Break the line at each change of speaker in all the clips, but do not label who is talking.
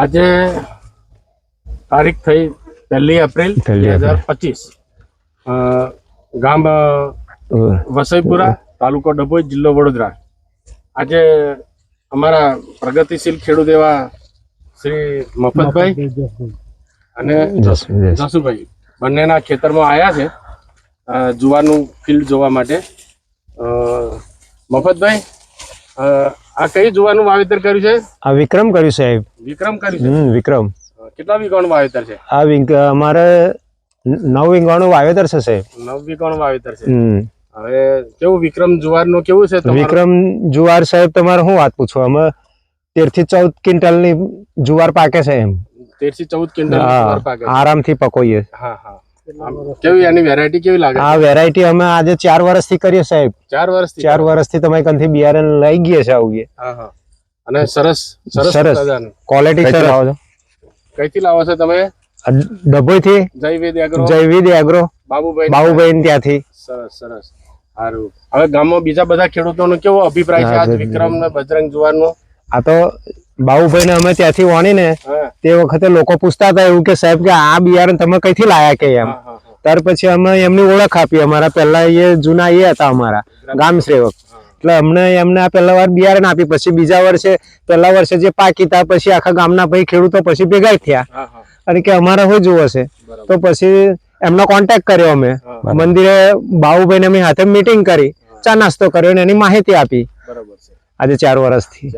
આજે તારીખ થઈ પહેલી એપ્રિલ બે હજાર પચીસ. ગામ વસઈપુરા તાલુકો ડભોઈ જિલ્લો વડોદરા. આજે અમારા પ્રગતિશીલ ખેડૂત એવા શ્રી મફતભાઈ અને
જસ જસ.
જસુભાઈ બંનેના ખેતરમાં આવ્યા છે જુવાનું ફિલ્ડ જોવા માટે. મફતભાઈ આ કઈ જુવારનું વાવેતર કર્યું છે?
આ વિક્રમ કર્યું સાહેબ.
વિક્રમ કર્યું છે?
હમ વિક્રમ.
કેટલા વીઘાનું વાવેતર છે?
આ વીંગ અમારે નવ વીંગાનું વાવેતર છે સાહેબ.
નવ વીઘાનું વાવેતર છે. હવે કેવું વિક્રમ જુવારનું કેવું છે
વિક્રમ જુવાર સાહેબ તમારે શું વાત પૂછો? અમે તેરથી ચૌદ ક્વિન્ટલની જુવાર પાકે છે એમ.
તેરથી ચૌદ ક્વિન્ટલ
હા, આરામથી પકોઈએ.
હા હા. કેવી એની વેરાયટી કેવી લાગે?
આ વેરાયટી અમે આજે ચાર વર્ષથી કરીએ સાહેબ.
ચાર વર્ષથી?
ચાર વર્ષથી તમે કંથી બિયારણ લઈ ગયે છે આવીએ
હા હા. અને સરસ સરસ
સરસ. ક્વોલિટી
કઈથી
સરસ
કઈથી લાવો છો તમે?
ડભોઈ થી
જયવેદ એગ્રો
જયવીદ એગ્રો
બાબુભાઈ
બાબુભાઈ ત્યાંથી.
સરસ સરસ. સારું. હવે ગામમાં બીજા બધા ખેડૂતોનો કેવો અભિપ્રાય છે? આજ વિક્રમ ને બજરંગ જુવારનો
આ તો બાબુભાઈ ને અમે ત્યાંથી વાણીને તે વખતે લોકો પૂછતા હતા એવું કે સાહેબ કે આ બિયારણ તમે કઈથી લાયા કે એમ. ત્યાર પછી અમે એમની ઓળખ આપી. અમારા પહેલા એ જૂના એ હતા અમારા ગામ સેવક. એટલે અમને એમને આ પહેલા વાર બિયારણ આપી. પછી બીજા વર્ષે પહેલા વર્ષે જે પાકી તા પછી આખા ગામના ભાઈ ખેડૂતો પછી ભેગા થયા. અને કે અમારે શું જોવો છે. તો પછી એમનો કોન્ટેક્ટ કર્યો અમે. મંદિરે બાબુભાઈને અમે હાથે મીટિંગ કરી. ચા નાસ્તો કર્યો અને એની માહિતી આપી.
બરાબર છે.
આજે ચાર વર્ષથી.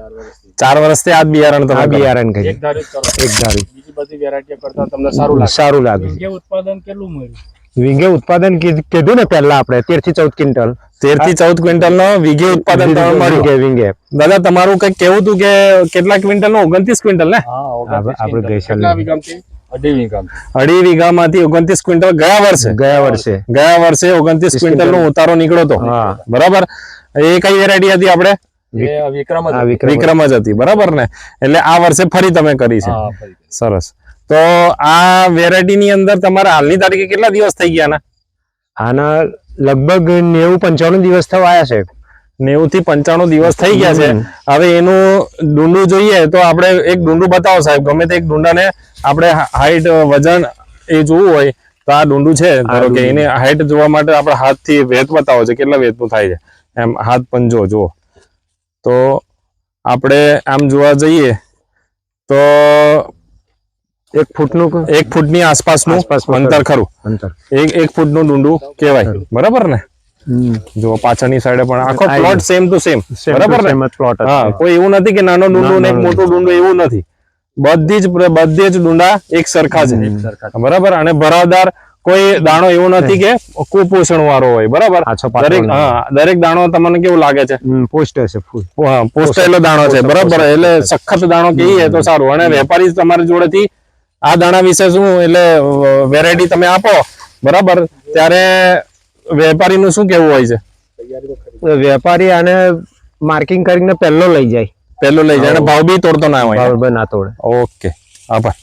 ચાર વર્ષથી.
આ બિયારણ તમે
આ બિયારણ કરી
એક ધારી કરો.
એક ધારી.
બીજી બધી વેરાયટી કરતા તમને સારું લાગે.
સારું લાગે.
ઉત્પાદન કેટલું મળ્યું?
વીંગે ઉત્પાદન કીધું ને પહેલા આપણે તેરથી ચૌદ ક્વિન્ટલ.
તેરથી ચૌદ ક્વિન્ટલ નો વીઘે ઉત્પાદન તમને મળ્યું.
કે વિંગે.
દાદા તમારું કઈ કેવું હતું કે કેટલા ક્વિન્ટલનું ઓગણત્રીસ ક્વિન્ટલ ને?
આપ- આપણે ગઈ સાલ
અઢી વીઘામાંથી. ઓગણત્રીસ ક્વિન્ટલ ગયા વર્ષે?
ગયા વર્ષે.
ગયા વર્ષે ઓગણત્રીસ ક્વિન્ટલ. નો ઉતારો નીકળ્યો હતો.
હા.
બરાબર? એ કઈ વેરાયટી હતી આપણે?
વિક્રમ
આ વિક્રમ
વિક્રમ જ હતી બરાબર ને? એટલે આ વર્ષે ફરી તમે કરી છે. સરસ. તો આ વેરાયટી ની અંદર તમારા હાલની તારીખે કેટલા દિવસ થઈ ગયા
આના? લગભગ નેવું પંચાણું દિવસ થવા આવ્યા છે.
નેવું થી પંચાણું દિવસ થઈ ગયા છે. હવે એનું ડુંડું જોઈએ તો આપણે એક ડુંડું બતાવો સાહેબ. ગમે તે એક ડુંડાને આપણે હાઈટ વજન એ જોવું હોય તો આ ડુંડું છે. ધારો કે એની હાઈટ જોવા માટે આપણે હાથથી વેત બતાવો છે. કેટલા વેતનું થાય છે? એમ હાથ પંજો જુઓ. તો આપણે આમ જોવા જઈએ તો
એક ફૂટનું
એક ફૂટની આસપાસનું અંતર ખરું.
અંતર.
એક એક ફૂટનું ડુંડું કહેવાય. બરાબર ને? જો પાછળની સાઈડે પણ આખો પ્લોટ સેમ ટુ સેમ બરાબર ને?
પ્લોટ
હા કોઈ એવું નથી કે નાનો ડુંડું ને એક મોટું ડુંડું. એવું નથી. બધી જ બધી જ ડુંડા એક સરખા છે. બરાબર? અને ભરાવદાર કોઈ દાણો એવો નથી કે કુપોષણ વાળો હોય બરાબર? દરેક હા દરેક દાણો તમને કેવું લાગે છે?
પોસ્ટ
છે પોસ્ટેલો દાણો છે બરાબર? એટલે સખત દાણો કહીએ તો સારું. અને વેપારી તમારી જોડેથી આ દાણા વિશે શું એટલે વેરાયટી તમે આપો બરાબર? ત્યારે વેપારીનું શું કેવું હોય છે?
વેપારી આને માર્કિંગ કરીને પહેલો લઈ જાય.
પહેલો લઈ જાય અને ભાવ બી તોડતો ના હોય.
ભાવ ના તોડે.
ઓકે આભાર.